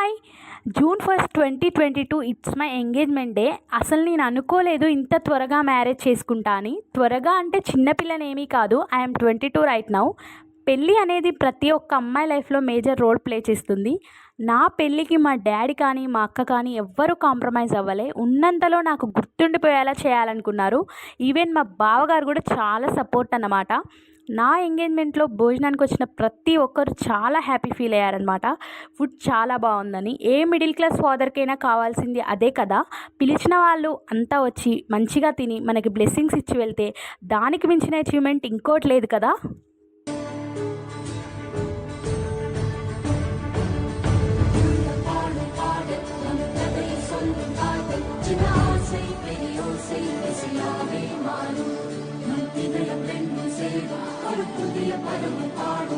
Hi June first twenty twenty two it's my engagement day అసలు నేను అనుకోలేదు ఇంత త్వరగా మ్యారేజ్ చేసుకుంటా అని. త్వరగా అంటే చిన్నపిల్లనేమీ కాదు I'm twenty two right now పెళ్ళి అనేది ప్రతి ఒక్క అమ్మాయి లైఫ్లో మేజర్ రోల్ ప్లే చేస్తుంది. నా పెళ్ళికి మా డాడీ కానీ మా అక్క కానీ ఎవ్వరూ కాంప్రమైజ్ అవ్వలే. ఉన్నంతలో నాకు గుర్తుండిపోయేలా చేయాలనుకున్నారు. ఈవెన్ మా బావగారు కూడా చాలా సపోర్ట్ అన్నమాట. నా ఎంగేజ్మెంట్లో భోజనానికి వచ్చిన ప్రతి ఒక్కరు చాలా హ్యాపీ ఫీల్ అయ్యారనమాట ఫుడ్ చాలా బాగుందని. ఏ మిడిల్ క్లాస్ ఫాదర్కైనా కావాల్సింది అదే కదా. పిలిచిన వాళ్ళు అంతా వచ్చి మంచిగా తిని మనకి బ్లెస్సింగ్స్ ఇచ్చి వెళ్తే దానికి మించిన అచీవ్మెంట్ ఇంకోటి లేదు కదా. ஒரு புதிய பருவம் பாடும்